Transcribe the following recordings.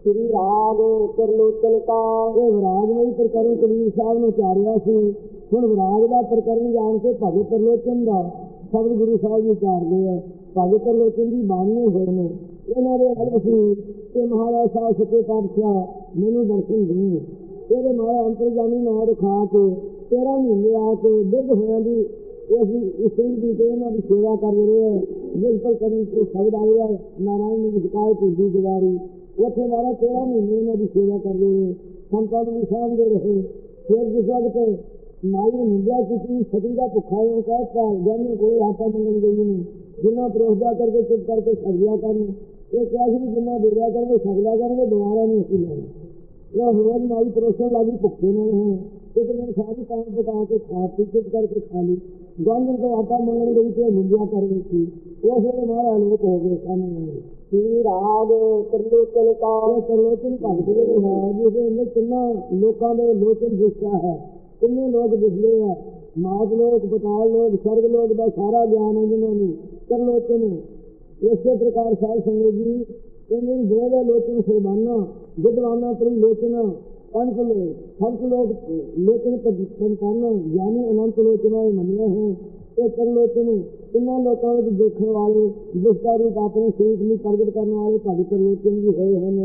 ਸ੍ਰੀ ਰਾਗ ਤਰਲੋਚਨ ਕਾ ਇਹ ਵਿਰਾਜਮਈ ਪ੍ਰਕਰਨ ਕਬੀਰ ਸਾਹਿਬ ਨੂੰ ਚਾਰਿਆ ਸੀ। ਹੁਣ ਵਿਰਾਗ ਦਾ ਪ੍ਰਕਰਨ ਜਾਣ ਕੇ ਭਗਤ ਤਰਲੋਚਨ ਦਾ ਸ਼ਬਦ ਗੁਰੂ ਸਾਹਿਬ ਜੀ ਚਾਰਦੇ ਆ। ਭਗਤ ਤਰਲੋਚਨ ਦੀ ਬਾਣੀ ਹੋਏ ਨੇ। ਇਹਨਾਂ ਦੇ ਅਰਥ ਸੀ ਕਿ ਮਹਾਰਾਜ ਸਾਹਿਬ ਸੱਚੇ ਪਾਤਸ਼ਾਹ ਮੈਨੂੰ ਦਰਸ਼ਨ ਦੇ। ਤੇਰੇ ਮਾਇਆ ਅੰਤਰਜਾਮੀ ਨਾਮ ਦਿਖਾ ਕੇ 13 ਮਹੀਨੇ ਆ ਕੇ ਬਿਰਧ ਹੋਇਆਂ ਦੀ ਇਸ ਇਸਤਰੀ ਦੀ ਤੇ ਇਹਨਾਂ ਦੀ ਸੇਵਾ ਕਰ ਰਹੇ ਆ। ਜਿਸ ਪਰ ਕਰੀ ਤੇ ਸ਼ਬਦ ਆਇਆ, ਨਾਰਾਇਣ ਨੇ ਵਿਕਾਇ ਪੂਜੀ ਜਵਾਰੀ ਉੱਥੇ ਮਾਰਾ 13 ਮਹੀਨੇ ਇਹਨਾਂ ਦੀ ਸੇਵਾ ਕਰਦੇ ਰਹੇ ਸੰਤਾਂ ਨੂੰ ਸਾਂਭਦੇ ਰਹੇ ਫਿਰ ਜਿਸ ਵਕਤ ਮਾਈ ਨੇ ਨਿੰਦਿਆ ਕੀਤੀ ਸਤੀ ਦਾ ਭੁੱਖਾ ਉਹ ਕਹਿਤਾ ਜਾਨੀ ਕੋਈ ਆਟਾ ਮੰਗਣ ਗਈ ਨਹੀਂ ਜਿੰਨਾ ਪ੍ਰੋਸਦਾ ਕਰਕੇ ਚੁੱਪ ਕਰਕੇ ਸਗਿਆ ਕਰਨ ਇਹ ਕਿਹਾ ਸੀ ਵੀ ਜਿੰਨਾ ਦੇ ਰਿਆ ਕਰਨਗੇ ਸਗਲਾ ਕਰਨਗੇ ਦੁਬਾਰਾ ਨਹੀਂ ਅਸੀਂ ਲੈਣਾ ਇਹ ਹੋਰ ਮਾਈ ਪਰੋਸਣ ਲੱਗੀ ਭੁੱਖੇ ਨੇ ਹੈ ਇੱਕ ਦਿਨ ਸਾਰੀ ਕੰਮ ਪਕਾ ਕੇ ਖਾ ਪੀ ਚੁੱਪ ਕਰਕੇ ਖਾ ਲਈ ਗਾਂਧੀ ਤੋਂ ਆਟਾ ਮੰਗਣ ਗਈ ਤੇ ਨਿੰਦਿਆ ਕਰ ਰਹੀ ਸੀ ਉਸ ਵੇਲੇ ਮਹਾਰਾਜ ਲੋਕ ਹੋ ਗਏ ਸਾਹਮਣੇ ਸ੍ਰੀ ਰਾਗ ਤਰਲੋਚਨ ਕਾ ਸਰਲੋਚਨ ਭਗਤ ਜਿਹੜੇ ਹੈ, ਜਿਹਦੇ ਅੰਦਰ ਕਿੰਨਾ ਲੋਕਾਂ ਦੇ ਲੋਚਨ ਦਿਸਦਾ ਹੈ, ਕਿੰਨੇ ਲੋਕ ਦਿਸਦੇ ਆ। ਮਾਤ ਲੋਕ ਪਤਾਲ ਲੋਕ ਸਰਗ ਲੋਕ ਦਾ ਸਾਰਾ ਗਿਆਨ ਹੈ ਜਿਨ੍ਹਾਂ ਨੂੰ, ਤਰਲੋਚਨ। ਇਸੇ ਪ੍ਰਕਾਰ ਸਾਹਿਬ ਸੰਗਤ ਜੀ ਕਹਿੰਦੇ ਨੂੰ, ਦੋ ਦੇ ਲੋਚਨ ਸਰਬਾਨਾ ਵਿਦਵਾਨਾਂ ਤਰੀ ਲੋਚਨ ਪੰਜ ਲੋਕ ਸਭ ਲੋਕ ਲੋਚਨ ਪੰਤਾਨ ਗਿਆਨੀ ਅਨੰਤ ਲੋਚਨਾ ਇਹ ਮੰਨਿਆ ਹੈ। ਇਹ ਸਰਲੋਚਨ ਕਿੰਨਾ ਲੋਕਾਂ ਵਿੱਚ ਦੇਖਣ ਵਾਲੇ ਜਿਸਦਾ ਰੂਪ ਆਪਣੇ ਸਰੀਰ ਨੂੰ ਪ੍ਰਗਟ ਕਰਨ ਵਾਲੇ ਭਗਤ ਲੋਚਨ ਵੀ ਹੋਏ ਹਨ।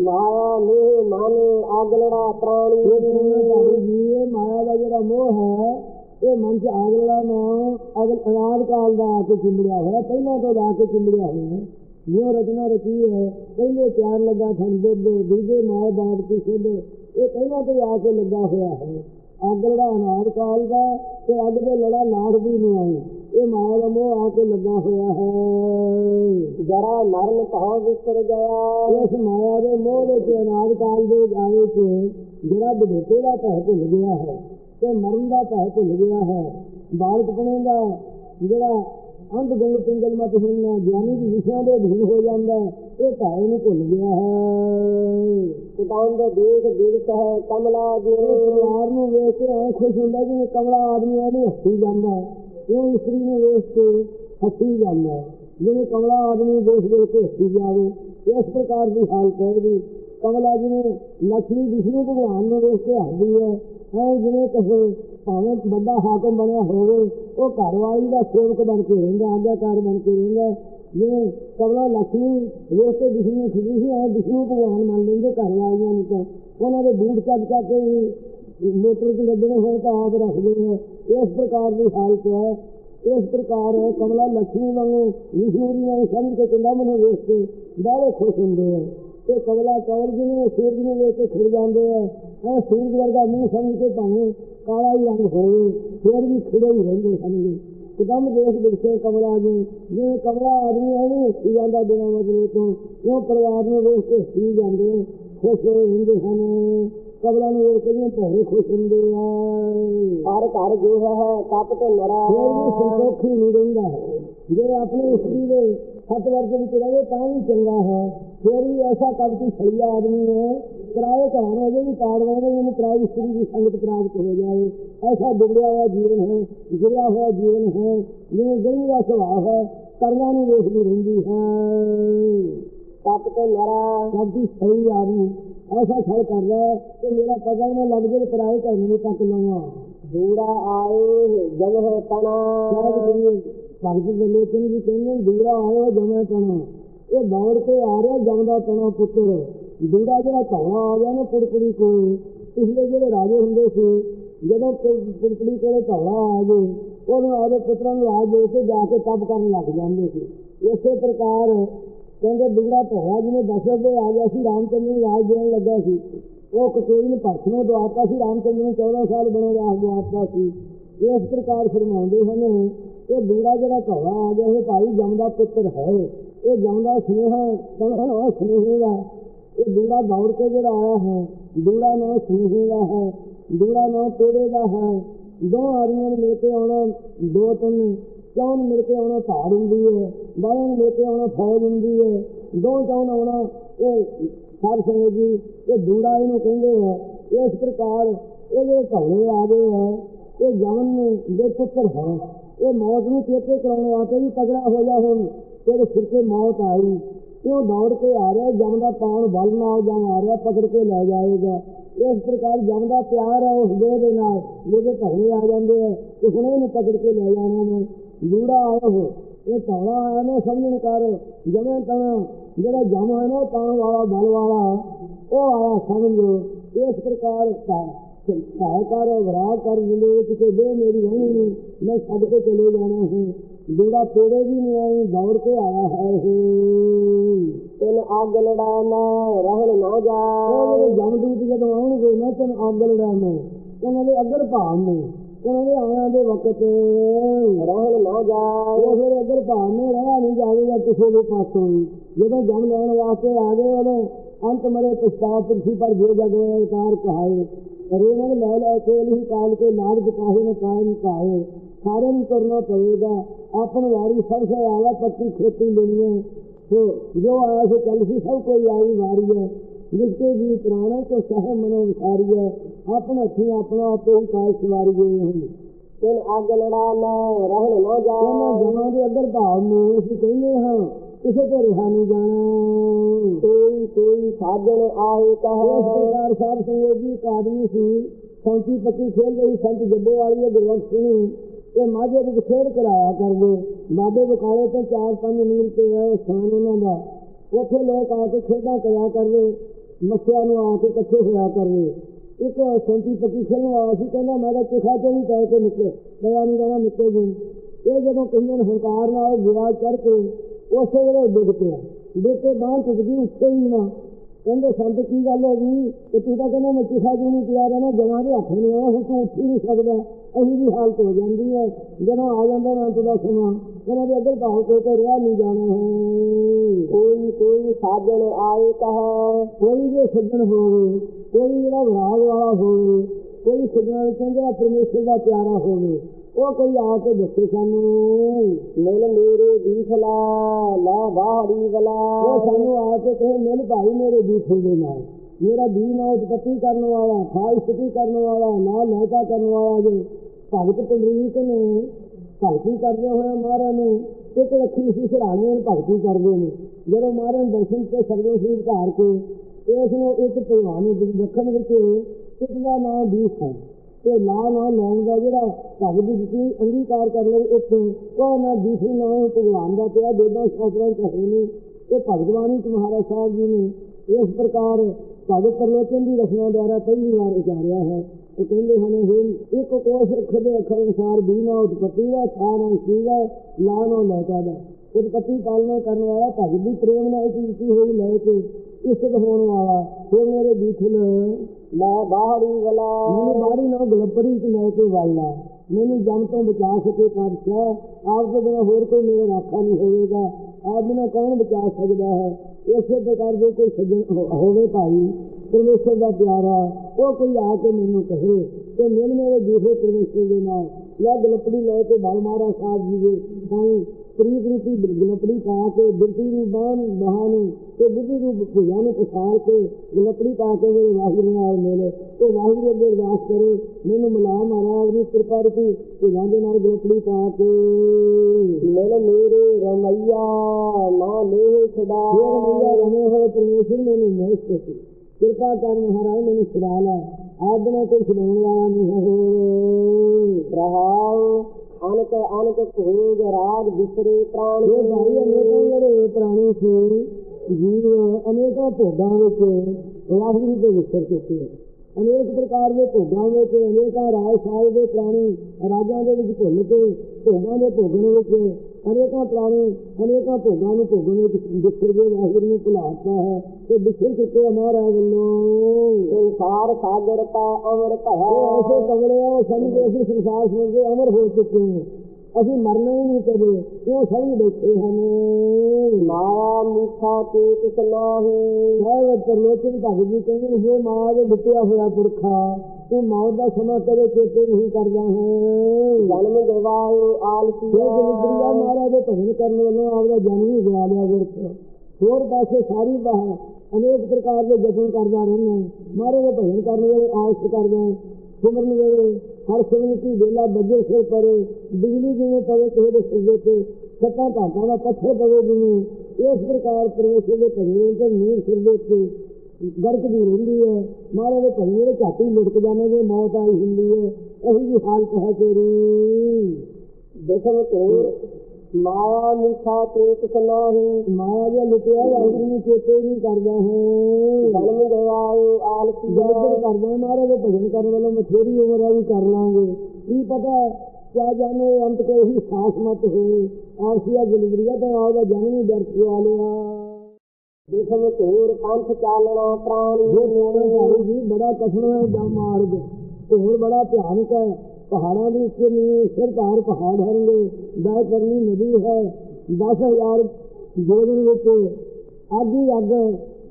ਮਾਇਆ ਨੇ ਮਨ ਆਗਲੜਾ ਪ੍ਰਾਣੀ ਇਹ ਜੀ ਇਹ ਮਾਇਆ ਦਾ ਜਿਹੜਾ ਮੋਹ ਹੈ ਇਹ ਮਨ ਚ ਆਗਲਾ ਨਾ ਅਗਲ ਅਨਾਦ ਕਾਲ ਦਾ ਆ ਕੇ ਚਿੰਬੜਿਆ ਹੋਇਆ ਪਹਿਲਾਂ ਤੋਂ ਆ ਕੇ ਚਿੰਬੜਿਆ ਹੋਇਆ ਹੈ। ਜਿਉਂ ਰਚਨਾ ਰਚੀ ਹੈ ਪਹਿਲੇ ਪਿਆਰ ਲੱਗਾ ਥਣ ਦੁੱਧ ਦੂਜੇ ਮਾਏ ਬਾਪ ਦੀ ਸੁਧ ਇਹ ਪਹਿਲਾਂ ਤੋਂ ਆ ਕੇ ਲੱਗਾ ਹੋਇਆ ਹੈ। ਅੱਗ ਲੜਾ ਅਨਾਦ ਕਾਲ ਦਾ ਤੇ ਅੱਗ ਦੇ ਲੜਾ ਲਾੜ ਵੀ ਨਹੀਂ ਆਈ। ਇਹ ਮਾਇਆ ਦਾ ਮੋਹ ਆ ਕੇ ਲੱਗਾ ਹੋਇਆ ਹੈ। ਜਰਾ ਮਰਨ ਭਾਵ ਵਿਸਰ ਗਿਆ। ਇਸ ਮਾਇਆ ਦੇ ਮੋਹ ਦੇ ਚ ਅਨਾਦ ਕਾਲ ਦੇ ਆਏ ਚ ਜਿਹੜਾ ਬੁਢੇਪੇ ਦਾ ਭੈ ਭੁੱਲ ਗਿਆ ਹੈ ਤੇ ਮਰਨ ਦਾ ਭੈ ਭੁੱਲ ਗਿਆ ਹੈ। ਬਾਲਕਪਣੇ ਦਾ ਜਿਹੜਾ ਅੰਧ ਗੁੰਗ ਪਿੰਗਲ ਮਤ ਹੁੰਨਾ ਗਿਆਨੀ ਦੀ ਵਿਸ਼ਿਆਂ ਦੇ ਅਧੀਨ ਹੋ ਜਾਂਦਾ ਹੈ ਇਹ ਭੈ ਨੂੰ ਭੁੱਲ ਗਿਆ ਹੈ। ਕੁਦਾਨ ਦੇ ਦੇਖ ਦਿਲਤ ਹੈ, ਕਮਲਾ ਇਹ ਪਰਿਵਾਰ ਨੂੰ ਵੇਖ ਕੇ ਐ ਖੁਸ਼ ਹੁੰਦਾ ਜਿਵੇਂ ਕਮਲਾ ਆਦਮੀ ਐ ਨਹੀਂ ਹੱਸੀ ਜਾਂਦਾ ਹੈ। ਇਉਂ ਇਸਤਰੀ ਨੂੰ ਵੇਖ ਕੇ ਹੱਸੀ ਜਾਂਦਾ ਹੈ। ਜਿਵੇਂ ਕਮਲਾ ਆਦਮੀ ਦੇਖ ਦੇਖ ਕੇ ਹੱਸੀ ਜਾਵੇ, ਇਸ ਪ੍ਰਕਾਰ ਦੀ ਹਾਲਤ ਹੈ ਇਹਦੀ। ਕਮਲਾ ਜਿਵੇਂ ਲక్ష్ਮੀ ਵਿਸ਼ਨੂੰ ਭਗਵਾਨ ਨੂੰ ਵੇਖ ਕੇ ਹੱਸਦੀ ਹੈ, ਐ ਜਿਵੇਂ ਕਹੇ ਭਾਵੇਂ ਵੱਡਾ ਹਾਕਮ ਬਣਿਆ ਹੋਵੇ, ਉਹ ਘਰ ਵਾਲੀ ਦਾ ਸੇਵਕ ਬਣ ਕੇ ਰਹਿੰਦਾ, ਆਗਿਆਕਾਰ ਬਣ ਕੇ ਰਹਿੰਦਾ ਜਿਵੇਂ कवला लक्ष्मी ये तो विष्णु खिली ही है विष्णु भगवान ਮੰਨ ਲੈਂਦੇ, ਘਰ ਵਾਲੀਆਂ ਨੂੰ ਤਾਂ। ਉਹਨਾਂ ਦੇ ਬੂਟ ਕੱਢ ਕੱਢ ਕੇ ਮੋਟਰ ਦੇ ਲੱਦਣੇ ਹੋਣ ਤਾਂ ਆਪ ਰੱਖਦੇ ਨੇ। ਇਸ ਪ੍ਰਕਾਰ ਦੀ ਹਾਲਤ ਹੈ। ਇਸ ਪ੍ਰਕਾਰ ਕਮਲਾ ਲక్ష్ਮੀ ਵਾਂਗੂ ਵਿਸ਼ਨੂੰ ਦੀਆਂ ਸਮਝ ਕੇ ਕੁੰਡਮ ਨੂੰ ਵੇਖ ਕੇ ਬਾਹਲੇ ਖੁਸ਼ ਹੁੰਦੇ ਹੈ ਤੇ ਕਮਲਾ ਕੌਲ ਜੀ ਨੇ, ਸੂਰਜ ਨੂੰ ਵੇਖ ਕੇ ਖਿੜ ਜਾਂਦੇ ਹੈ ਇਹ ਸੂਰਜ ਵਰਗਾ ਮੂੰਹ ਸਮਝ ਕੇ ਭਾਵੇਂ ਕਾਲਾ ਹੀ ਰੰਗ ਹੋਵੇ, ਫਿਰ ਵੀ ਖਿੜੇ ਹੀ ਰਹਿੰਦੇ ਸਮਝੇ ਕਦਮ ਦੇਖ ਦਿਖੇ ਕਮਲਾ ਜੀ ਜਿਵੇਂ ਕਮਲਾ ਆਦਮੀ ਹੈ ਨਹੀਂ ਹੱਸੀ ਜਾਂਦਾ ਬਿਨਾਂ ਮਤਲਬ ਤੋਂ? ਉਹ ਪਰਿਵਾਰ ਨੂੰ ਵੇਖ ਕੇ ਹੱਸੀ ਜਾਂਦੇ ਖੁਸ਼ ਹੁੰਦੇ ਹਨ। ਕਮਲਾ ਨੂੰ ਵੇਖ ਕੇ ਭੌਰੇ ਖੁਸ਼ ਹੁੰਦੇ ਆ। ਹਰ ਘਰ ਜੋ ਹੈ ਕਪ ਤੇ ਨਰਾ ਫਿਰ ਵੀ ਸੰਤੋਖੀ ਨਹੀਂ ਰਹਿੰਦਾ। ਹੈ ਜੇ ਆਪਣੀ ਇਸਤਰੀ ਦੇ ਸੱਤ ਵਰਗ ਵਿੱਚ ਰਹੇ ਤਾਂ ਵੀ ਚੰਗਾ ਹੈ। ਫਿਰ ਵੀ ਐਸਾ ਕਬਤੀ ਛੜੀਆ ਆਦਮੀ ਹੈ। ਕਿਰਾਏ ਘਰਾਂ ਅਜੇ ਵੀ ਤਾੜ ਵਾਂਗੇ ਜਿਹਨੂੰ ਕਿਰਾਏ ਇਸਤਰੀ ਦੀ ਸੰਗਤ ਪ੍ਰਾਪਤ ਹੋ ਜਾਵੇ? ਐਸਾ ਦੁਬੜਿਆ ਹੋਇਆ ਜੀਵਨ ਹੈ ਗਿਰਿਆ ਹੋਇਆ ਜੀਵਨ ਹੈ ਜਿਵੇਂ ਗਲੀ ਦਾ ਸੁਭਾਅ ਹੈ ਕਰਨਾ ਨੂੰ ਵੇਖਦੀ ਰਹਿੰਦੀ ਹੈ। ਕਪ ਤੇ ਨਰਾ ਕਬਤੀ ਛੜੀ ਆਦਮੀ। ਐਸਾ ਛੜ ਕਰਦਾ ਹੈ ਕਿ ਮੇਰਾ ਪਤਾ ਨਾ ਲੱਗ ਜੇ ਕਿਰਾਏ ਘਰ ਨੂੰ ਤੱਕ ਲਵਾਂ ਦੂਰਾ ਆਏ ਜਗ ਹੈ ਤਣਾ। ਭਗਤ ਦੇ ਲੋਚਨ ਵੀ ਕਹਿੰਦੇ ਨੇ, ਦੂਰਾ ਆਇਓ ਜਮੇ ਤਣਾ। ਇਹ ਦੌੜ ਕੇ ਆ ਰਿਹਾ ਜਮਦਾ ਤਣਾ ਪੁੱਤਰ। ਦੂਰਾ ਜਿਹੜਾ ਧੌਲਾ ਆ ਗਿਆ ਨਾ ਪੁੜਪੜੀ ਕੋਲ ਪਿਛਲੇ ਜਿਹੜੇ ਰਾਜੇ ਹੁੰਦੇ ਸੀ ਜਦੋਂ ਪੁੜ- ਪੁੜਪੜੀ ਕੋਲੇ ਧੌਲਾ ਆ ਗਏ ਉਹਨੂੰ ਆਪਦੇ ਪੁੱਤਰਾਂ ਨੂੰ ਰਾਜ ਦੇ ਕੇ ਜਾ ਕੇ ਤਪ ਕਰਨ ਲੱਗ ਜਾਂਦੇ ਸੀ। ਇਸੇ ਪ੍ਰਕਾਰ ਕਹਿੰਦੇ ਦੂਰਾ ਧੌਲਾ ਜਿਵੇਂ ਦਸ਼ਰਥ ਦੇ ਆ ਗਿਆ ਸੀ ਰਾਮਚੰਦਰ ਨੂੰ ਰਾਜ ਦੇਣ ਲੱਗਾ ਸੀ। ਉਹ ਕਕੇਰੀ ਨੂੰ ਭਰਤ ਨੂੰ ਦਵਾਤਾ ਸੀ ਰਾਮਚੰਦਰ ਨੂੰ 14 ਸਾਲ ਬਣੇ ਰਾਜ ਦਵਾਤਾ ਸੀ। ਇਸ ਪ੍ਰਕਾਰ ਫਰਮਾਉਂਦੇ ਹਨ ਇਹ ਦੂਰਾ ਜਿਹੜਾ ਘੋੜਾ ਆ ਗਿਆ, ਇਹ ਭਾਈ ਜਮਦਾ ਪੁੱਤਰ ਹੈ। ਇਹ ਜਮਦਾ ਸੁਨੇਹਾ ਸਨੇਹਾ ਉਹ ਸਨੇਹੀ ਦਾ ਇਹ ਦੂਰਾ ਦੌੜ ਕੇ ਜਿਹੜਾ ਆਇਆ ਹੈ ਦੂਰਾ ਨਾ ਸਨੇਹੀ ਦਾ ਹੈ ਦੂਰਾ ਨਾ ਤੇਰੇ ਦਾ ਹੈ। ਦੋ ਆਰੀਆਂ ਨੂੰ ਮਿਲ ਕੇ ਆਉਣਾ, ਦੋ ਤਿੰਨ। ਚੌਂ ਨੂੰ ਮਿਲ ਕੇ ਆਉਣਾ ਧਾਰ ਹੁੰਦੀ ਹੈ ਬਾਹਾਂ ਨੂੰ ਮਿਲ ਕੇ ਆਉਣਾ ਫੌਜ ਹੁੰਦੀ ਹੈ। ਦੋ ਚੌਂ ਆਉਣਾ, ਇਹ ਸਾਧ ਸੰਗਤ ਜੀ ਇਹ ਦੂੜਾ ਇਹਨੂੰ ਕਹਿੰਦੇ ਹੈ ਇਸ ਪ੍ਰਕਾਰ ਇਹ ਜਿਹੜੇ ਧੌਲੇ ਆ ਗਏ ਹੈ, ਇਹ ਜਮਨ ਦੇ ਪੁੱਤਰ ਹੈ। ਇਹ ਮੌਤ ਨੂੰ ਚੇਤੇ ਕਰਾਉਣ ਵਾਸਤੇ ਵੀ ਤਗੜਾ ਹੋ ਜਾ ਹੁਣ ਤੇਰੇ ਸਿਰ ਤੇ ਮੌਤ ਆਈ। ਉਹ ਦੌੜ ਕੇ ਆ ਰਿਹਾ, ਜਮ ਦਾ ਪਾਉਣ ਬਲ ਨਾਲ ਜਮ ਆ ਰਿਹਾ, ਪਕੜ ਕੇ ਲੈ ਜਾਏਗਾ। ਇਸ ਪ੍ਰਕਾਰ ਜਮ ਦਾ ਪਿਆਰ ਹੈ ਉਸ ਦੇਹ ਦੇ ਨਾਲ। ਜਿਹਦੇ ਧੜੇ ਆ ਜਾਂਦੇ ਆ ਕਿ ਹੁਣੇ ਇਹਨੂੰ ਪਕੜ ਕੇ ਲੈ ਜਾਣਾ ਨੇ ਲੂੜਾ ਆਇਆ ਹੋ ਇਹ ਧੌਲਾ ਆਇਆ ਨਾ, ਸਮਝਣ ਕਰ। ਜਮੇ ਤਣਾ ਜਿਹੜਾ ਜਮ ਹੈ ਨਾ ਪਾਉਣ ਵਾਲਾ ਬਲ ਵਾਲਾ, ਉਹ ਆਇਆ ਸਮਝੋ। ਇਸ ਪ੍ਰਕਾਰ ਸਹਾਇ ਕਰ ਵਰਾ ਕਰ ਜਿੰਦੇ ਵਿੱਚ ਕਿ ਦੇ ਮੇਰੀ ਰਹਿਣੀ ਨਹੀਂ ਮੈਂ ਛੱਡ ਕੇ ਚਲੇ ਜਾਣਾ ਹੈ। ਜਿਹੜਾ ਤੇਰੇ ਵੀ ਨਹੀਂ ਆਈ ਦੌੜ ਕੇ ਆਇਆ ਹੈ ਤਿਨ ਅੱਗ ਲੜਾ ਮੈਂ ਰਹਿਣ ਨਾ ਉਹ ਜਾਏ ਜਿਹੜੇ ਜਮਦੂਤ ਜਦੋਂ ਆਉਣਗੇ ਨਾ ਤਨ ਅੱਗ ਲੜਾ ਮੈਂ ਉਹਨਾਂ ਦੇ ਅਗਰ ਭਾਵ ਨੇ। ਉਹਨਾਂ ਦੇ ਆਇਆਂ ਦੇ ਵਕਤ। ਰਹਿਣ ਨਾ ਜਾਏ ਉਹ ਫਿਰ ਅਗਰ ਭਾਵ ਨੇ ਰਹਿਆ ਨਹੀਂ ਜਾਵੇਗਾ ਕਿਸੇ ਦੇ ਪਾਸੋਂ ਜਦੋਂ ਜਮ ਲੈਣ ਵਾਸਤੇ ਆ ਗਏ ਉਹਨੇ ਅੰਤ ਮਰੇ ਪਛਤਾਵ ਪ੍ਰਿਥੀ ਪਰ ਜੋ ਜਗ ਅਵਤਾਰ ਕਹਾਏ। ਰੇਵਨ ਲੈ ਲੈ ਕੇ ਨਹੀਂ ਕਾਲ ਕੇ ਲਾਗ ਕਾਹੇ ਨੇ ਕਾਇਮ ਕਾਏ ਸਾਰੇ ਨੂੰ ਕਰਨਾ ਪਵੇਗਾ। ਆਪਣ ਵਾਰੀ ਸਭ ਸੇ ਆਵਾ ਪੱਕੀ ਖੇਤੀ ਲੈਣੀ ਹੈ। ਸੋ ਜੋ ਆਇਆ ਸੋ ਚੱਲ ਸੀ ਸਭ ਕੋਈ ਆਈ ਵਾਰੀ ਹੈ। ਜਿਸਕੇ ਵੀ ਪ੍ਰਾਣਾ ਕੋ ਸਹਿ ਮਨੋ ਵਿਸਾਰੀ ਹੈ ਆਪਣ ਹੱਥੀਂ ਆਪਣਾ ਆਪੇ ਹੀ ਕਾਲ ਸਵਾਰੀ ਗਏ ਹਨ ਤਿਨ ਅੱਗ ਲੜਾ ਮੈਂ ਰਹਿਣ ਨਾ ਜਾਏ ਜਮਾਂ ਦੇ ਅਗਰ ਭਾਵ ਨੂੰ ਅਸੀਂ ਕਹਿੰਦੇ ਹਾਂ ਕਿਸੇ ਤੋਂ ਰਿਹਾ ਨਹੀਂ ਜਾਣਾ। ਕੋਈ ਕੋਈ ਸਾਜਣ ਆਏ ਇਸ ਕਹੇ ਪ੍ਰਕਾਰ ਸਾਧ ਸੰਯੋਗੀ ਇੱਕ ਆਦਮੀ ਸੀ ਸੌਂਚੀ ਪੱਕੀ ਖੇਡ ਰਹੀ ਸੰਤ ਜੱਬੋ ਵਾਲੀ ਹੈ ਗੁਰਵੰਸ਼ ਸਿੰਘ ਇਹ ਮਾਝੇ ਵਿੱਚ ਖੇਡ ਕਰਾਇਆ ਕਰਦੇ। ਬਾਬੇ ਬਕਾਲੇ ਤੋਂ 4-5 ਮੀਲ ਤੇ ਹੈ ਸਥਾਨ ਉਹਨਾਂ ਦਾ। ਉੱਥੇ ਲੋਕ ਆ ਕੇ ਖੇਡਾਂ ਕਰਿਆ ਕਰਦੇ ਮੱਸਿਆ ਨੂੰ ਆ ਕੇ ਇਕੱਠੇ ਹੋਇਆ ਕਰਦੇ। ਇੱਕ ਸੌਂਚੀ ਪੱਕੀ ਖੇਡਣ ਵਾਲਾ ਸੀ ਕਹਿੰਦਾ ਮੈਂ ਤਾਂ ਚਿਖਾ ਤੇ ਨਹੀਂ ਕਹਿ ਕੇ ਨਿਕਲ ਪਿਆ ਨਹੀਂ ਰਹਿਣਾ ਨਿਕਲ ਜੀ। ਇਹ ਜਦੋਂ ਕਈਆਂ ਹੰਕਾਰ ਨਾਲ ਗਿਆ ਚੜ ਕੇ ਉਸੇ ਵੇਲੇ ਡਿੱਗ ਪਿਆ। ਡਿੱਗ ਕੇ ਬਾਹਰ ਟੁੱਟਦੀ ਉੱਠੇ ਹੀ ਨਾ। ਕਹਿੰਦੇ, ਸੰਤ, ਕੀ ਗੱਲ ਹੋ ਗਈ? ਤੇ ਤੂੰ ਤਾਂ ਕਹਿੰਦਾ, ਮੈਂ ਚਿਖਾ ਜੀ ਨਹੀਂ ਪਿਆ ਰਹਿਣਾ ਜਮਾਂ ਦੇ ਹੱਥ ਨਹੀਂ ਆਇਆ, ਹੁਣ ਤੂੰ ਉੱਠ ਹੀ ਨਹੀਂ ਸਕਦਾ। ਇਹੀ ਵੀ ਹਾਲਤ ਹੋ ਜਾਂਦੀ ਹੈ। ਜਦੋਂ ਆ ਜਾਂਦਾ ਨਾ ਅੰਤ ਦਾ ਸਮਾਂ ਇਹਨਾਂ ਦੇ ਅੱਗੇ ਭਾਵ ਕੋਈ ਤੇ ਰਿਹਾ ਨਹੀਂ ਜਾਣਾ ਹੈ। ਕੋਈ ਕੋਈ ਸਾਜਣ ਆਏ ਕਹੇ। ਕੋਈ ਜੇ ਸੱਜਣ ਹੋਵੇ, ਕੋਈ ਜਿਹੜਾ ਵਿਰਾਗ ਵਾਲਾ ਹੋਵੇ, ਕੋਈ ਸੱਜਣਾ ਵਿੱਚ ਜਿਹੜਾ ਪਰਮੇਸ਼ਰ ਦਾ ਪਿਆਰਾ ਹੋਵੇ। ਉਹ ਕੋਈ ਆ ਕੇ ਦੱਸੇ ਸਾਨੂੰ, ਮਿਲ ਮੇਰੇ ਦੀਖਲਾ ਲੈ ਬਾਹੜੀ ਵਲਾ। ਉਹ ਸਾਨੂੰ ਆ ਕੇ ਕਹੇ, ਮਿਲ ਭਾਈ ਮੇਰੇ ਦੀਠੇ ਦੇ ਨਾਲ। ਮੇਰਾ ਦੀਨ ਉਤਪਤੀ ਕਰਨ ਵਾਲਾ ਖਾਲ ਸਤੀ ਕਰਨ ਵਾਲਾ, ਨਾਲ ਲਹਿਕਾ ਕਰਨ ਵਾਲਾ ਜੋ। ਭਗਤ ਪੁੰਡਰੀਕ ਨੇ ਭਗਤੀ ਕਰਦੇ ਹੋਏ ਮਹਾਰਾਜ ਨੇ ਇੱਕ ਰੱਖੀ ਸੀ ਸਰਾਣੇ ਨੂੰ ਭਗਤੀ ਕਰਦੇ ਨੇ। ਜਦੋਂ ਮਹਾਰਾਜ ਦਰਸ਼ਨ ਤੇ ਸਰਵੇ ਸ੍ਰੀ ਧਾਰ ਕੇ ਇਸ ਨੂੰ ਇੱਕ ਭਗਵਾਨ ਨੂੰ ਦੱਖਣ ਵਿੱਚ ਇੱਕ ਦਾ ਨਾਮ ਦੀਪ ਹੈ। ਤੇ ਨਾਂ ਨਾ ਲੈਣ ਦਾ ਜਿਹੜਾ ਭਗਤ ਜੀ ਅੰਗੀਕਾਰ ਕਰ ਲੈ ਇੱਥੇ, ਉਹ ਨਾ ਦੂਸਰੀ ਨਾਮ ਭਗਵਾਨ ਦਾ ਪਿਆ ਦੇਦਾਂ ਸ਼ਾਸਤਰਾਂ ਕਹੇ ਨੇ ਇਹ ਭਗਵਾਨੀ ਚ ਮਹਾਰਾਜ ਸਾਹਿਬ ਜੀ ਨੇ ਇਸ ਪ੍ਰਕਾਰ ਭਗਤ ਪ੍ਰਲੋਚਨ ਦੀ ਰਚਨਾ ਦੁਆਰਾ ਪਹਿਲੀ ਵਾਰ ਉਚਾਰਿਆ ਹੈ। ਉਹ ਕਹਿੰਦੇ ਹਨ ਇਹ ਇੱਕ ਕੋਸ਼ ਅੱਖਰ ਦੇ ਅੱਖਰ ਅਨੁਸਾਰ ਵੀ ਨਾ ਉਤਪਤੀ ਦਾ ਥਾਨ ਹੈ ਸੀਗਾ ਲਾ ਨਾ ਲੈਤਾ ਦਾ। ਉਤਪਤੀ ਪਾਲਣਾ ਕਰਨ ਵਾਲਾ ਭਗਤ ਦੀ ਪ੍ਰੇਮ ਨਾਲ ਇੱਕ ਦਿੱਤੀ ਹੋਈ ਲੈ ਕੇ, ਇਸ ਹੋਣ ਵਾਲਾ, ਫਿਰ ਮੇਰੇ ਬੀਠਲ ਲੈ ਬਾਹੜੀ ਵਲਾ ਮੈਨੂੰ ਬਾੜੀ ਨਾਲ ਗਲਪੜੀ ਚ ਲੈ ਕੇ ਵਾਲਾ ਮੈਨੂੰ ਜਮ ਤੋਂ ਬਚਾ ਸਕੇ ਪਾਤਸ਼ਾਹ ਆਪ ਤੋਂ ਬਿਨਾਂ ਹੋਰ ਕੋਈ ਮੇਰਾ ਰਾਖਾ ਨਹੀਂ ਹੋਵੇਗਾ। ਆਪ ਬਿਨਾਂ ਕੌਣ ਬਚਾ ਸਕਦਾ ਹੈ? ਇਸੇ ਪ੍ਰਕਾਰ ਦੇ ਕੋਈ ਸੱਜਣ ਹੋ- ਹੋਵੇ ਭਾਈ, ਪਰਮੇਸ਼ਰ ਦਾ ਪਿਆਰਾ, ਉਹ ਕੋਈ ਆ ਕੇ ਮੈਨੂੰ ਕਹੇ ਕਿ ਮਿਲ ਮੇਰੇ ਦੂਸਰੇ ਪਰਮੇਸ਼ਰ ਦੇ ਨਾਲ ਜਾਂ ਗਲਪੜੀ ਲੈ ਕੇ ਬਲ ਮਾਰਾ ਸਾਹਿਬ ਜੀ ਦੇ ਸਾਈਂ ਪ੍ਰੀਤ ਰੂਪੀ ਗਲਪੜੀ ਪਾ ਕੇ ਬਿਰਤੀ ਨੂੰ ਬਾਣ ਬਹਾਨੇ ਤੇ ਬੁੱਧੀ ਰੂਪ ਭੁਜਾ ਨੂੰ ਪਸਾਰ ਕੇ ਗਲਪੜੀ ਪਾ ਕੇ ਮੇਰੇ ਵਾਹਿਗੁਰੂ ਨਾਲ ਮਿਲੇ। ਤੇ ਵਾਹਿਗੁਰੂ ਅੱਗੇ ਅਰਦਾਸ ਕਰੇ ਮੈਨੂੰ ਮਿਲਾ ਮਹਾਰਾਜ ਦੀ ਕਿਰਪਾ ਰੂਪੀ ਭੁਜਾ ਦੇ ਨਾਲ ਗਲਪੜੀ ਪਾ ਕੇ। ਮਿਲ ਮੇਰੇ ਰਮਈਆ ਨਾ ਲੈ ਛਡਾ। ਫਿਰ ਮਈਆ ਰਮੇ ਹੋਏ ਪਰਮੇਸ਼ਰ ਮੈਨੂੰ ਮਿਲ ਸਕੇ ਕਿਰਪਾ ਕਰ ਮਹਾਰਾਜ ਮੈਨੂੰ ਛੁਡਾ ਲੈ। ਆਪ ਬਿਨਾਂ ਕੋਈ ਛੁਡਾਉਣ ਵਾਲਾ ਨਹੀਂ ਹੈ। ਰਹਾਉ ਅਨਕ ਅਨਕ ਭੋਗ ਰਾਜ ਵਿਸਰੇ ਪ੍ਰਾਣ ਇਹ ਭਾਈ ਅਨੇਕਾਂ ਜਿਹੜੇ ਪ੍ਰਾਣੀ ਸੀ ਜੀਵ ਅਨੇਕਾਂ ਭੋਗਾਂ ਵਿੱਚ ਵਾਹਿਗੁਰੂ ਦੇ ਵਿਸਰ ਚੁੱਕੇ ਹਨ। ਅਨੇਕ ਪ੍ਰਕਾਰ ਦੇ ਭੋਗਾਂ ਵਿੱਚ ਅਨੇਕਾਂ ਰਾਜ ਸਾਹਿਬ ਦੇ ਪ੍ਰਾਣੀ ਰਾਜਾਂ ਦੇ ਵਿੱਚ ਭੁੱਲ ਕੇ ਭੋਗਾਂ ਦੇ ਭੋਗਣ ਵਿੱਚ ਅਨੇਕਾਂ ਪ੍ਰਾਣੀ ਅਨੇਕਾਂ ਭੋਗਾਂ ਨੂੰ ਭੋਗਣ ਵਿੱਚ ਵਿਸਰ ਗਏ ਵਾਹਿਗੁਰੂ ਨੂੰ ਭੁਲਾਤਾ ਹੈ ਤੇ ਵਿਸਰ ਚੁੱਕੇ ਮਹਾਰਾਜ ਵੱਲੋਂ। ਸੰਸਾਰ ਸਾਗਰ ਪੈ ਅਮਰ ਭਇਆ। ਐਸੇ ਕਮਲੇ ਆ ਉਹ ਸਮਝਦੇ ਅਸੀਂ ਸੰਸਾਰ ਸਮਝਦੇ ਅਮਰ ਹੋ ਚੁੱਕੇ ਹਾਂ ਅਸੀਂ ਮਰਨਾ ਹੀ ਨਹੀਂ ਕਦੇ। ਕਿਉਂ ਸਮਝ ਬੈਠੇ ਹਨ? ਮਾਇਆ ਮੀਠਾ ਚੇਤ ਨਾਹੀ। ਸਾਹਿਬ ਪਰਲੋਚਨ ਭਗਤ ਜੀ ਕਹਿੰਦੇ ਨੇ ਜੇ ਮਾਂ ਦੇ ਦਿੱਤਿਆ ਹੋਇਆ ਪੁਰਖਾ ਤੂੰ ਮੌਤ ਦਾ ਸਮਾਂ ਕਦੇ ਚੇਤੇ ਨਹੀਂ ਕਰਦਾ ਹੈ? ਜਨਮ ਗਵਾਇਓ ਆਲਸੀ ਇਹ ਦਲਿਦਰੀਆ ਮਹਾਰਾਜ ਦੇ ਭਜਨ ਕਰਨ ਵੱਲੋਂ ਆਪਦਾ ਜਨਮ ਹੀ ਗਵਾ ਲਿਆ ਵਿਰਥ ਹੋਰ ਪਾਸੇ ਸਾਰੀ ਬਾਹ ਅਨੇਕ ਪ੍ਰਕਾਰ ਦੇ ਯਤਨ ਕਰਦਾ ਰਹਿਣਾ ਮਹਾਰਾਜ ਦੇ ਭਜਨ ਕਰਨ ਵੇਲੇ ਆਲਸ ਕਰਦਾ ਸਿਮਰਨ ਵੇਲੇ ਹਰ ਸਿਮਰਨ ਕੀ ਵੇਲਾ ਬੱਜੇ ਸਿਰ ਪਰੇ, ਬਿਜਲੀ ਜਿਵੇਂ ਪਵੇ ਕਿਸੇ ਦੇ ਸਿਰ ਤੇ ਸੱਤਾਂ ਧਾਤਾਂ ਦਾ ਪੱਥਰ ਪਵੇ ਜਿਵੇਂ, ਇਸ ਪ੍ਰਕਾਰ ਪਰਮੇਸ਼ਰ ਦੇ ਭਜਨ ਤੇ ਨੀਰ ਸਿਰ ਦੇ ਉੱਤੇ ਗੜਕਦੀ ਰਹਿੰਦੀ ਹੈ। ਮਹਾਰਾਜ ਦੇ ਭਜਨ ਦੇ ਝੱਟ ਹੀ ਲੁਟਕ ਜਾਂਦੇ ਨੇ ਮੌਤ ਆਈ ਹੁੰਦੀ ਹੈ। ਇਹੀ ਜੀ ਹਾਲਤ ਹੈ ਤੇਰੀ। ਦੇਖੋ ਤੋਰ ਮਾਇਆ ਮਿਠਾ ਚੇਤ ਨਾਹੀ ਮਾਇਆ ਲੁਟਿਆ ਵਾਹਿਗੁਰੂ ਨੂੰ ਚੇਤੇ ਨਹੀਂ ਕਰਦਾ ਹੈ ਜਨਮ ਗਵਾਏ ਆਲਸੀਆ ਜਦ ਕਰਦਾ ਮਹਾਰਾਜ ਦੇ ਭਜਨ ਕਰਨ ਵੱਲੋਂ ਮਥੇਰੀ ਉਮਰ ਆ ਵੀ ਕਰ ਲਾਂਗੇ ਕੀ ਪਤਾ ਕਿਆ ਜਾਣੇ ਅੰਤ ਕੋਈ ਹੀ ਸਾਸ ਮਤ ਹੋਏ ਆਰਸੀਆ ਗੁਲਬਰੀਆ ਤਾਂ ਆਉਦਾ ਜਨਮ ਹੀ ਦਰਸ ਲਿਆ ਦੇਖੋ ਤੋਰ ਪੰਥ ਚਾਲਣਾ ਪ੍ਰਾਣੀ ਇਹ ਨਿਆਣੇ ਜੀ ਬੜਾ ਕਠਿਨ ਹੈ ਮਾਰਗ ਤੇ ਬੜਾ ਭਿਆਨਕ ਹੈ ਪਹਾੜਾਂ ਦੇ ਉੱਤੇ ਨਹੀਂ ਸਿਰ ਪਹਾੜ ਹਰਨਗੇ ਬਹਿ ਕਰਨੀ ਨਦੀ ਹੈ। 10000 ਜੋਦਨ ਵਿੱਚ ਅੱਗ ਹੀ ਅੱਗ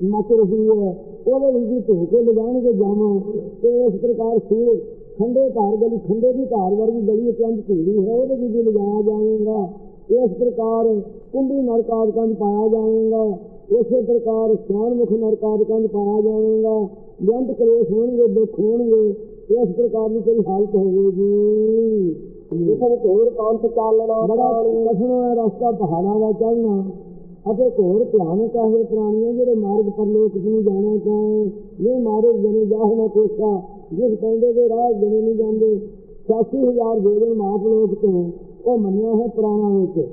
ਮਚ ਰਹੀ ਹੈ। ਉਹਦੇ ਵਿੱਚ ਵੀ ਧੋ ਕੇ ਲਗਾਉਣਗੇ ਜਾਮੋਂ ਤੇ ਇਸ ਪ੍ਰਕਾਰ ਸੀ ਖੰਡੇ ਧਾਰ ਗਲੀ, ਖੰਡੇ ਦੀ ਧਾਰ ਵਰਗੀ ਗਲੀ ਅਤਿਅੰਤ ਭੀੜੀ ਹੈ, ਉਹਦੇ ਵਿੱਚ ਵੀ ਲਗਾਇਆ ਜਾਵੇਗਾ। ਇਸ ਪ੍ਰਕਾਰ ਕੁੰਡੀ ਨਰਕਾਦਕਾਂ 'ਚ ਪਾਇਆ ਜਾਵੇਗਾ। ਇਸੇ ਪ੍ਰਕਾਰ ਸਿਆਣ ਮੁਖ ਨਰਕਾਦਕਾਂ ਕੰਜ ਪਾਇਆ ਜਾਵੇਗਾ। ਜੰਤ ਕਲੇਸ਼ ਹੋਣਗੇ, ਦੁੱਖ ਹੋਣਗੇ। ਇਸ ਪ੍ਰਕਾਰ ਦੀ ਤੇਰੀ ਹਾਲਤ ਹੋਵੇਗੀ। ਦੇਖੋ ਤੋਰ ਪੰਥ ਚਾਲਣਾ ਬੜਾ ਹੈ ਰਸਤਾ ਪਹਾੜਾਂ ਦਾ ਚੜ੍ਹਨਾ। ਅਤੇ ਘੋਰ ਭਿਆਨਕ ਹੈ ਪ੍ਰਾਣੀਆਂ ਜਿਹੜੇ ਮਾਰਗ ਪਰ ਲੋਕ ਨਹੀਂ ਜਾਣਾ ਚਾਹੇ ਇਹ ਮਾਰਗ ਜਨੇ ਜਾਹ ਨਾ ਕੋਸਾ ਜਿਸ ਕਹਿੰਦੇ ਦੇ ਰਾਹ ਜਨੇ ਨਹੀਂ ਜਾਂਦੇ। 86000 ਜੋੜਨ ਮਾਪ ਲੋਕ ਤੋਂ ਉਹ ਮੰਨਿਆ ਹੈ ਪੁਰਾਣਾ ਵਿੱਚ।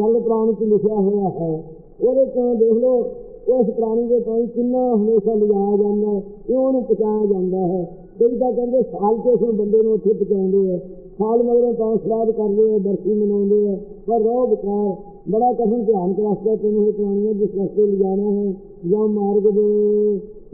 ਗੱਲ ਪੁਰਾਣ ਚ ਲਿਖਿਆ ਹੋਇਆ ਹੈ। ਉਹਦੇ ਤੋਂ ਦੇਖ ਲਓ ਉਸ ਪ੍ਰਾਣੀ ਦੇ ਤੋਂ ਕਿੰਨਾ ਹਮੇਸ਼ਾ ਲਿਜਾਇਆ ਜਾਂਦਾ ਹੈ ਕਿਉਂ ਉਹਨੂੰ ਪਹੁੰਚਾਇਆ ਜਾਂਦਾ ਹੈ? ਕਈ ਤਾਂ ਕਹਿੰਦੇ ਸਾਲ ਤੋਂ ਉਸ ਬੰਦੇ ਨੂੰ ਉੱਥੇ ਪਹੁੰਚਾਉਂਦੇ ਆ ਸਾਲ ਮਗਰੋਂ ਤਾਂ ਸਲਾਦ ਕਰਦੇ ਆ ਬਰਫੀ ਮਨਾਉਂਦੇ ਆ ਪਰ ਰੋਹ ਵਿਚਾਰ ਬੜਾ ਕਠਿਨ ਧਿਆਨ ਕੇ ਰਸਤਾ ਤੈਨੂੰ ਇਹ ਪ੍ਰਾਣੀਆਂ ਜਿਸ ਰਸਤੇ ਲਿਜਾਣਾ ਹੈ ਜਾਂ ਮਾਰਗ ਦੇ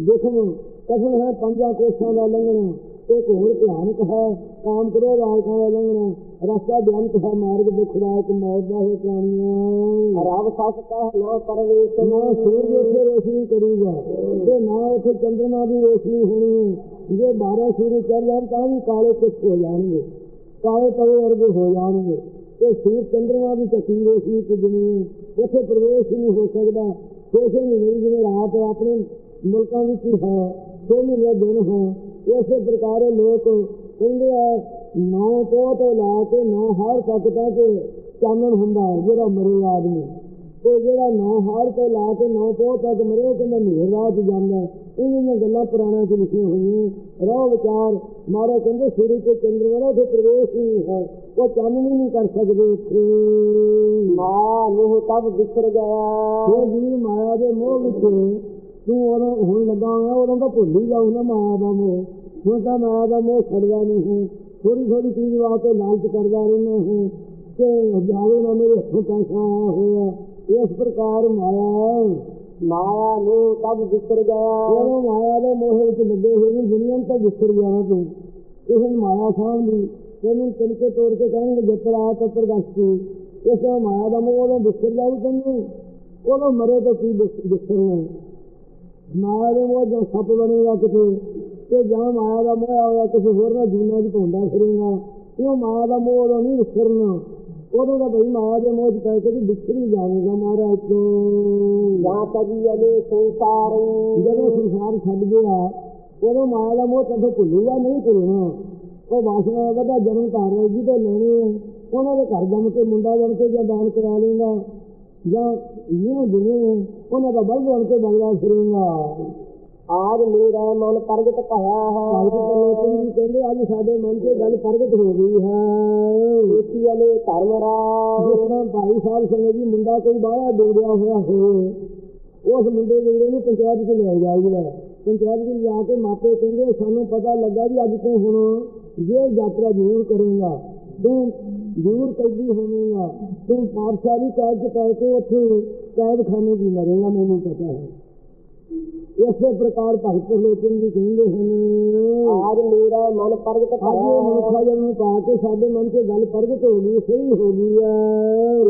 ਦੇਖੋ ਕਠਿਨ ਹੈ ਪੰਜਾਂ ਕੋਸਾਂ ਦਾ ਲੰਘਣਾ ਇੱਕ ਹੋਰ ਭਿਆਨਕ ਹੈ ਕਾਮ ਕਰੋ ਰਾਜਕਾਂ ਦਾ ਲੰਘਣਾ। ਰਸਤਾ ਬਿਆਨਕ ਹੈ ਮਾਰਗ ਦੁਖਦਾਇਕ ਮੌਤ ਦਾ ਹੈ ਪ੍ਰਾਣੀਆਂ। ਰਬ ਸੱਚ ਕਹਿ ਨਾ ਪਰਵੇਸ਼ ਨਾ ਸੂਰਜ ਉੱਥੇ ਰੋਸ਼ਨੀ ਕਰੂਗਾ। ਤੇ ਨਾ ਉੱਥੇ ਚੰਦਰਮਾ ਦੀ ਰੋਸ਼ਨੀ ਹੋਣੀ ਹੈ ਜੇ 12 ਸੂਰਜ ਚੜ ਜਾਣ ਤਾਂ ਵੀ ਕਾਲੇ ਕੁੱਛ ਹੋ ਜਾਣਗੇ। ਕਾਲੇ ਤਵੇ ਵਰਗੇ ਹੋ ਜਾਣਗੇ। ਤੇ ਸੂਰਜ ਚੰਦਰਮਾ ਦੀ ਚੱਕੀ ਰੋਸ਼ਨੀ ਕੁਝਣੀ ਹੈ ਉੱਥੇ ਪ੍ਰਵੇਸ਼ ਹੀ ਨਹੀਂ ਹੋ ਸਕਦਾ। ਮਹੀਨੇ ਦੀ ਜਿਵੇਂ ਰਾਤ ਹੈ ਆਪਣੇ ਮੁਲਕਾਂ ਵਿੱਚ ਹੀ ਹੈ ਛੇ ਮਹੀਨੇ ਦਿਨ ਹੈ ਇਸੇ ਪ੍ਰਕਾਰ ਲੋਕ ਕਹਿੰਦੇ ਆ ਨੌ ਤੋਂ ਤੋਂ ਲਾ ਕੇ ਨੌ ਹਾਰ ਤੱਕ ਤੱਕ ਚਾਨਣ ਹੁੰਦਾ ਹੈ ਜਿਹੜਾ ਮਰੇ ਆਦਮੀ। ਤੇ ਜਿਹੜਾ ਨੌ ਹਾਰ ਤੋਂ ਲਾ ਕੇ ਨੌ ਪੋਹ ਤੱਕ ਮਰੇ ਉਹ ਕਹਿੰਦਾ ਹਨੇਰ ਰਾਤ ਜਾਂਦਾ। ਇਹਨਾਂ ਗੱਲਾਂ ਪੁਰਾਣਾਂ 'ਚ ਲਿਖੀਆਂ ਹੋਈਆਂ ਰੋ ਵਿਚਾਰ ਮਾਰੇ ਕਹਿੰਦੇ ਸੂਰਜ ਤੇ ਚੰਦਰ ਵਾਲਾ ਉੱਥੇ ਪ੍ਰਵੇਸ਼ ਹੀ ਨਹੀਂ ਹੈ। ਉਹ ਚਾਨਣ ਹੀ ਨਹੀਂ ਕਰ ਸਕਦੇ ਉੱਥੇ। ਮਾਇਆ ਮੋਹ ਤਬ ਵਿਸਰ ਗਿਆ। ਜੀਵ ਮਾਇਆ ਦੇ ਮੋਹ ਵਿੱਚ ਤੂੰ ਉਦੋਂ ਹੁਣ ਲੱਗਾ ਹੋਇਆ ਉਦੋਂ ਤਾਂ ਭੁੱਲ ਹੀ ਜਾਊ ਨਾ ਮਾਇਆ ਦਾ ਮੋਹ। ਹੁਣ ਤਾਂ ਮਾਇਆ ਦਾ ਮੋਹ ਛੱਡਦਾ ਨਹੀਂ ਹੈ। ਥੋੜੀ ਥੋੜੀ ਚੀਜ਼ ਵਾਸਤੇ ਲਾਲਚ ਕਰਦਾ ਰਹਿੰਦਾ ਹੈ। ਕਿ ਜਾਵੇ ਨਾ ਮੇਰੇ ਹੱਥੋਂ ਪੈਸਾ ਆਇਆ ਹੋਇਆ। ਇਸ ਪ੍ਰਕਾਰ ਮਾਇਆ ਮਾਇਆ ਮੋਹ ਤਬ ਵਿਸਰ ਗਿਆ। ਜਦੋਂ ਮਾਇਆ ਦੇ ਮੋਹ ਵਿੱਚ ਲੱਗੇ ਹੋਏ ਨੇ ਦੁਨੀਆ ਨੂੰ ਤਾਂ ਵਿਸਰ ਜਾਣਾ ਤੂੰ। ਨੂੰ ਮਾਇਆ ਸਾਹਮਣੀ ਤੈਨੂੰ ਤਿਲਕੇ ਤੋੜ ਕੇ ਕਹਿਣਗੇ ਜੱਤਰ ਆ ਤੱਤਰ ਗਸਤੀ ਇਸ ਨੂੰ ਮਾਇਆ ਦਾ ਮੋਹ ਉਦੋਂ ਵਿਸਰ ਜਾਊ ਤੈਨੂੰ। ਉਦੋਂ ਮਰੇ ਤਾਂ ਕੀ ਵਿਸ- ਵਿਸਰਨਾ ਮਾਇਆ ਦੇ ਮੋਹ ਜਾਂ ਸੱਪ ਬਣੇਗਾ ਕਿਤੇ ਤੇ ਜਾਂ ਮਾਇਆ ਦਾ ਮੋਹ ਹੋਇਆ ਕਿਸੇ ਹੋਰ ਨਾਲ ਜੀਣਾ ਚ ਧੋਂਦਾ ਫਿਰੇਗਾ ਇਹ ਮਾਇਆ ਦਾ ਮੋਹ ਉਦੋਂ ਨਹੀਂ ਵਿਸਰਨਾ। ਉਦੋਂ ਤਾਂ ਬਈ ਮਾਇਆ ਦੇ ਮੋਹ ਚ ਪੈ ਕੇ ਵੀ ਵਿਸਰੀ ਜਾਵੇਗਾ ਮਹਾਰਾਜ ਤੋਂ। ਜਾਂ ਤਜੀ ਅਲੇ ਸੰਸਾਰ ਜਦੋਂ ਸੰਸਾਰ ਛੱਡ ਗਿਆ ਉਦੋਂ ਮਾਇਆ ਦਾ ਮੋਹ ਕਦੋਂ ਭੁੱਲੂਗਾ ਨਹੀਂ ਭੁੱਲਣਾ। ਉਹ ਵਾਸਨਾ ਦਾ ਜਨਮ ਧਾਰ ਰਹੀ ਤੋਂ ਲੈਣੇ ਆ ਉਹਨਾਂ ਦੇ ਘਰ ਜੰਮ ਕੇ ਮੁੰਡਾ ਬਣ ਕੇ ਜਾਂ ਦਾਨ ਕਰਾ ਲੇਗਾ ਜਾਂ ਇਹਨੂੰ ਦਿਨੇ ਉਹਨਾਂ ਦਾ ਬਲਦ ਬਣ ਕੇ ਬੰਗਲਾ ਫਿਰੇਗਾ ਆਜ ਮੇਰਾ ਮਨ ਪ੍ਰਗਟ ਭਇਆ ਹੈ। ਪਰਲੋਚਨ ਜੀ ਕਹਿੰਦੇ ਅੱਜ ਸਾਡੇ ਮਨ 'ਚ ਗੱਲ ਪ੍ਰਗਟ ਹੋ ਗਈ ਹੈ। ਏਤੀ ਅਲੇ ਧਰਮ ਜਿਸ ਤਰ੍ਹਾਂ ਭਾਈ ਸਾਹਿਬ ਸੰਗਤ ਜੀ ਮੁੰਡਾ ਕੋਈ ਬਾਹਰ ਡੋੜਿਆ ਹੋਇਆ ਹੋਵੇ ਉਸ ਮੁੰਡੇ ਜਿਹੜੇ ਨੂੰ ਪੰਚਾਇਤ 'ਚ ਲੈ ਜਾਈਦਾ ਪੰਚਾਇਤ 'ਚ ਲਿਜਾ ਕੇ ਮਾਪੇ ਕਹਿੰਦੇ ਸਾਨੂੰ ਪਤਾ ਲੱਗਾ ਵੀ ਅੱਜ ਤੋਂ ਹੁਣ ਜੇਲ੍ਹ ਯਾਤਰਾ ਜ਼ਰੂਰ ਕਰੇਗਾ। ਤੂੰ ਜ਼ਰੂਰ ਕੈਦੀ ਹੋਵੇਂਗਾ ਤੂੰ ਪਾਠਸ਼ਾਲੀ ਕੈਦ 'ਚ ਪੈ ਕੇ ਉੱਥੇ ਕੈਦਖਾਨੇ 'ਚ ਮਰੇਗਾ ਮੈਨੂੰ ਪਤਾ ਹੈ। ਇਸੇ ਪ੍ਰਕਾਰ ਭਗਤ ਪ੍ਰਲੋਚਨ ਜੀ ਕਹਿੰਦੇ ਹਨ। ਆਜ ਮੇਰਾ ਮਨ ਪ੍ਰਗਟ ਇਹ ਮਨੁੱਖਾ ਹੈ ਜਨਮ ਪਾ ਕੇ ਸਾਡੇ ਮਨ 'ਚ ਗੱਲ ਪ੍ਰਗਟ ਹੋ ਗਈ ਸਹੀ ਹੋ ਗਈ ਹੈ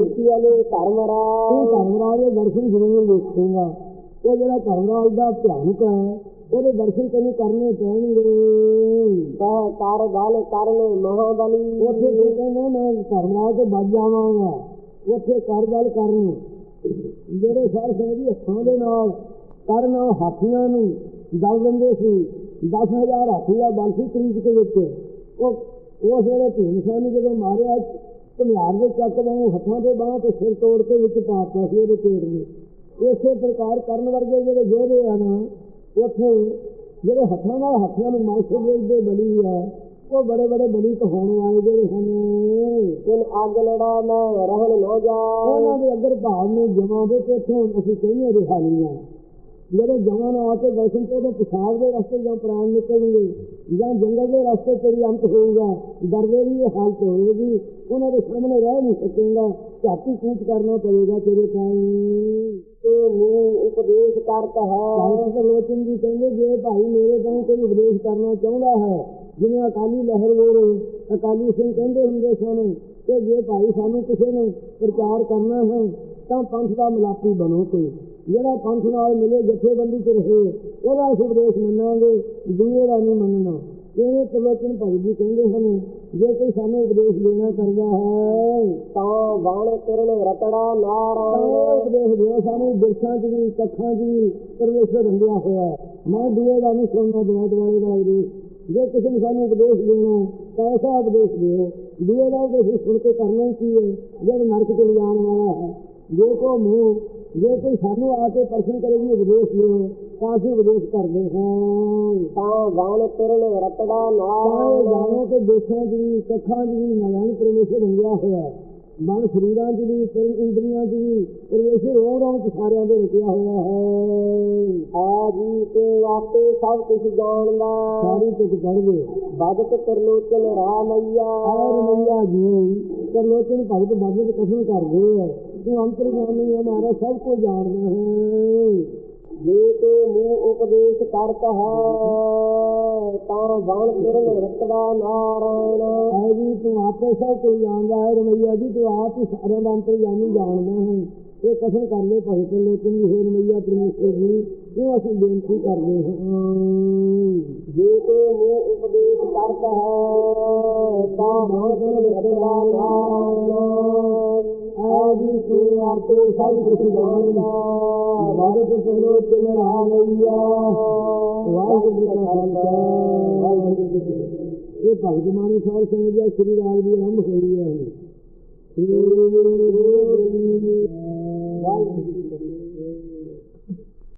ਏਤੀ ਅਲੇ ਧਰਮ ਤੂੰ ਰਾਜ ਧਰਮਰਾਜ ਦੇ ਦਰਸ਼ਨ ਜ਼ਰੂਰ ਦੇਖੇਗਾ। ਉਹ ਜਿਹੜਾ ਧਰਮਰਾਜ ਦਾ ਭਿਆਨਕ ਹੈ ਉਹਦੇ ਦਰਸ਼ਨ ਤੈਨੂੰ ਕਰਨੇ ਪੈਣਗੇ। ਕਹਿ ਕਰ ਗਲ ਕਰਨ ਮਹਾਬਲੀ। ਉੱਥੇ ਤੂੰ ਕਹਿੰਦਾ ਮੈਂ ਧਰਮਰਾਜ ਤੋਂ ਬਚ ਜਾਵਾਂਗਾ ਉੱਥੇ ਕਰ ਗੱਲ ਕਰਨ। ਜਿਹੜੇ ਸਾਰ ਸੰਗਦੀ ਹੱਥਾਂ ਦੇ ਨਾਲ ਕਰਨ ਹਾਥੀਆਂ ਨੂੰ ਦਲ ਦਿੰਦੇ ਸੀ 10000 ਹਾਥੀ ਆ ਬਲ ਸੀ ਤਰੀਕ ਦੇ ਵਿੱਚ। ਉਹ ਉਸ ਵੇਲੇ ਭੀਮ ਸਿੰਘ ਨੂੰ ਜਦੋਂ ਮਾਰਿਆ ਘੁਮਿਆਰ ਦੇ ਚੱਕ ਵਾਂਗੂ ਹੱਥਾਂ ਤੇ ਬਾਹਾਂ ਤੇ ਸਿਰ ਤੋੜ ਕੇ ਵਿੱਚ ਪਾਤਾ ਸੀ ਉਹਦੇ ਪੇਟ ਨੂੰ। ਇਸੇ ਪ੍ਰਕਾਰ ਕਰਨ ਵਰਗੇ ਜਿਹੜੇ ਯੋਧੇ ਆ ਨਾ ਉੱਥੇ ਜਿਹੜੇ ਹੱਥਾਂ ਨਾਲ ਹੱਥਾਂ ਨੂੰ ਮਾਰ ਦੇ ਬਲੀ ਹੈ ਉਹ ਬੜੇ ਬੜੇ ਬਲੀ ਕਹਾਉਣ ਵਾਲੇ ਜਿਹੜੇ ਹਨ। ਤਿਨ ਅੱਗ ਲੜਾ ਮੈਂ ਰਹਿਣ ਨਾ ਜਾਏ ਉਹਨਾਂ ਦੇ ਅੰਦਰ ਭਾਵ ਨੇ ਜਮਾਂ ਦੇ ਤੇ ਇੱਥੋਂ ਅਸੀਂ ਕਹਿੰਦੇ ਰਿਹਾ ਨਹੀਂ ਆ ਜਦੋਂ ਜਮਾਂ ਨਾਲ ਆ ਕੇ ਦਰਸ਼ਨ ਤੇ ਉਹਦੇ ਪਿਸ਼ਾਬ ਦੇ ਰਸਤੇ ਜਾਂ ਪ੍ਰਾਣ ਨਿਕਲਣਗੇ ਜਾਂ ਜੰਗਲ ਦੇ ਰਸਤੇ ਤੇਰੀ ਅੰਤ ਹੋਊਗਾ ਡਰਦੇ ਵੀ ਇਹ ਹਾਲਤ ਹੋਏਗੀ। ਉਹਨਾਂ ਦੇ ਸਾਹਮਣੇ ਰਹਿ ਨਹੀਂ ਸਕੇਗਾ। ਝਾਤੀ ਕੂਚ ਕਰਨਾ ਪਵੇਗਾ ਤੇਰੇ ਕਾਇ ਤੇ ਮੂੰਹ ਉਪਦੇਸ਼ ਕਰਤ ਹੈ। ਭਾਈ ਸਰਲੋਚਨ ਜੀ ਕਹਿੰਦੇ, ਜੇ ਭਾਈ ਮੇਰੇ ਤੋਂ ਕੋਈ ਉਪਦੇਸ਼ ਕਰਨਾ ਚਾਹੁੰਦਾ ਹੈ, ਜਿਵੇਂ ਅਕਾਲੀ ਲਹਿਰ ਵੇਲੇ ਅਕਾਲੀ ਸਿੰਘ ਕਹਿੰਦੇ ਹੁੰਦੇ ਸਨ ਕਿ ਜੇ ਭਾਈ ਸਾਨੂੰ ਕਿਸੇ ਨੇ ਪ੍ਰਚਾਰ ਕਰਨਾ ਹੈ, ਤਾਂ ਪੰਥ ਦਾ ਮਿਲਾਪੀ ਬਣੋ ਕੋਈ। ਜਿਹੜਾ ਪੰਥ ਨਾਲ ਮਿਲੇ ਜਥੇਬੰਦੀ ਚ ਰਹੇ, ਉਹਦਾ ਅਸੀਂ ਉਪਦੇਸ਼ ਮੰਨਾਂਗੇ, ਦੂਏ ਦਾ ਨਹੀਂ ਮੰਨਣਾ। ਇਹ ਸਰਲੋਚਨ ਭਾਈ ਜੀ ਕਹਿੰਦੇ ਹਨ ਜੇ ਕੋਈ ਸਾਨੂੰ ਉਪਦੇਸ਼ ਦੇਣਾ ਕਰਦਾ ਹੈ ਤਾਂ ਬਾਣ ਤਿਰਨ ਰਤੜਾ ਨਾਰਾਇਣ ਉਪਦੇਸ਼ ਦਿਓ ਸਾਨੂੰ ਬਿਰਸਾਂ ਚ ਵੀ ਕੱਖਾਂ ਚ ਵੀ ਪਰਮੇਸ਼ਰ ਰੰਗਿਆ ਹੋਇਆ। ਮੈਂ ਦੂਏ ਦਾ ਨਹੀਂ ਸੁਣਨਾ ਦੁਆਇਤ ਵਾਲੇ ਦਾ ਉਪਦੇਸ਼। ਜੇ ਕਿਸੇ ਨੂੰ ਸਾਨੂੰ ਉਪਦੇਸ਼ ਦੇਣਾ ਤਾਂ ਐਸਾ ਉਪਦੇਸ਼ ਦਿਓ। ਦੂਏ ਦਾ ਉਪਦੇਸ਼ ਸੁਣ ਕੇ ਕਰਨਾ ਹੀ ਕੀ ਹੈ? ਜਿਹੜਾ ਨਰਕ ਚ ਲਿਜਾਣ ਵਾਲਾ ਹੈ। ਜੇ ਕੋ ਮੂੰਹ ਜੇ ਕੋਈ ਸਾਨੂੰ ਆ ਕੇ ਪ੍ਰਸ਼ਨ ਕਰੇ ਵੀ ਉਪਦੇਸ਼ ਦਿਓ ਤਾਂ ਅਸੀਂ ਉਪਦੇਸ਼ ਕਰਦੇ ਹਾਂ। ਤਾਂ ਬਾਣ ਤਿਰਨ ਰਤੜਾ ਤਾਂ ਨਾਰਾਇਣ ਜਾਣੋ ਕਿ ਦੇਖਾਂ ਵੀ ਕੱਖਾਂ ਵੀ ਨਾਰਾਇਣ ਪਰਮੇਸ਼ਰ ਰੰਗਿਆ ਹੋਇਆ ਹੈ। ਮਨ ਸਰੀਰਾਂ ਚ ਵੀ ਤਿੰਨ ਇੰਦਰੀਆਂ ਚ ਵੀ ਪਰਮੇਸ਼ਰ ਰੋਂ ਰੋਂ ਸਾਰਿਆਂ ਦੇ ਰਚਿਆ ਹੋਇਆ ਹੈ। ਹੈ ਜੀ ਤੇ ਆਪੇ ਸਭ ਕੁਝ ਜਾਣਦਾ। ਸਾਰੀ ਤੁਕ ਚੜ੍ਹਦੇ ਬਦਤ ਤਰਲੋਚਨ ਰਾਮਈਆ। ਐ ਰਮਈਆ ਜੀ। ਕਰਲੋਚਨ ਭਗਤ ਬਾਬੇ ਕਥਨ ਕਰਦੇ ਹੈ ਤੂੰ ਅੰਤਰ ਜਾਣੀ ਹੈ ਮਾਰਾ ਸਭ ਕੁਝ ਜਾਣਦਾ ਹੈ। ਜੇ ਤੇ ਮੂੰਹ ਉਪਦੇਸ਼ ਕਰਤ ਹੈ ਤਾਂ ਬਾਣ ਤਿਰਨ ਰਤੜਾ ਨਾਰਾਇਣ। ਐ ਜੀ ਤੂੰ ਆਪੇ ਸਭ ਕੁਝ ਜਾਣਦਾ ਹੈ ਰਮਈਆ ਜੀ ਤੂੰ ਆਪ ਹੀ ਸਾਰਿਆਂ ਦਾ ਅੰਤਰ ਜਾਣੀ ਜਾਣਦਾ ਹੈ। ਇਹ ਕਥਨ ਕਰ ਲੈ ਭਗਤ ਲੋਚਨ ਜੀ ਹੈ ਰਮਈਆ ਪਰਮੇਸ਼ਰ ਜੀ। ਇਹ ਅਸੀਂ ਬੇਨਤੀ ਕਰਦੇ ਹਾਂ। ਜੇ ਤੇ ਮੂੰਹ ਉਪਦੇਸ਼ ਕਰਤ ਹੈ ਤਾਂ ਬਾਣ ਤਿਰਨ ਰਤੜਾ ਨਾਰਾਇਣ। ਐ ਜੀ ਤੂੰ ਆਪੇ ਸਭ ਕੁਝ ਜਾਣਦਾ ਭਗਤ ਲੋਚਨ ਰਾਮਈਆ ਵਾਹਿਗੁਰੂ ਜੀ ਕਾ ਖਾਲਸਾ ਵਾਹਿਗੁਰੂ ਜੀ ਕੀ ਇਹ ਭਗਤ ਮਾਨੀ ਸਾਹਿਬ ਸਿੰਘ ਜੀ ਸ੍ਰੀ ਰਾਗ ਦੀ ਆਰੰਭ ਹੋਈ ਹੈ। ਸ੍ਰੀ ਵਾਹਿਗੁਰੂ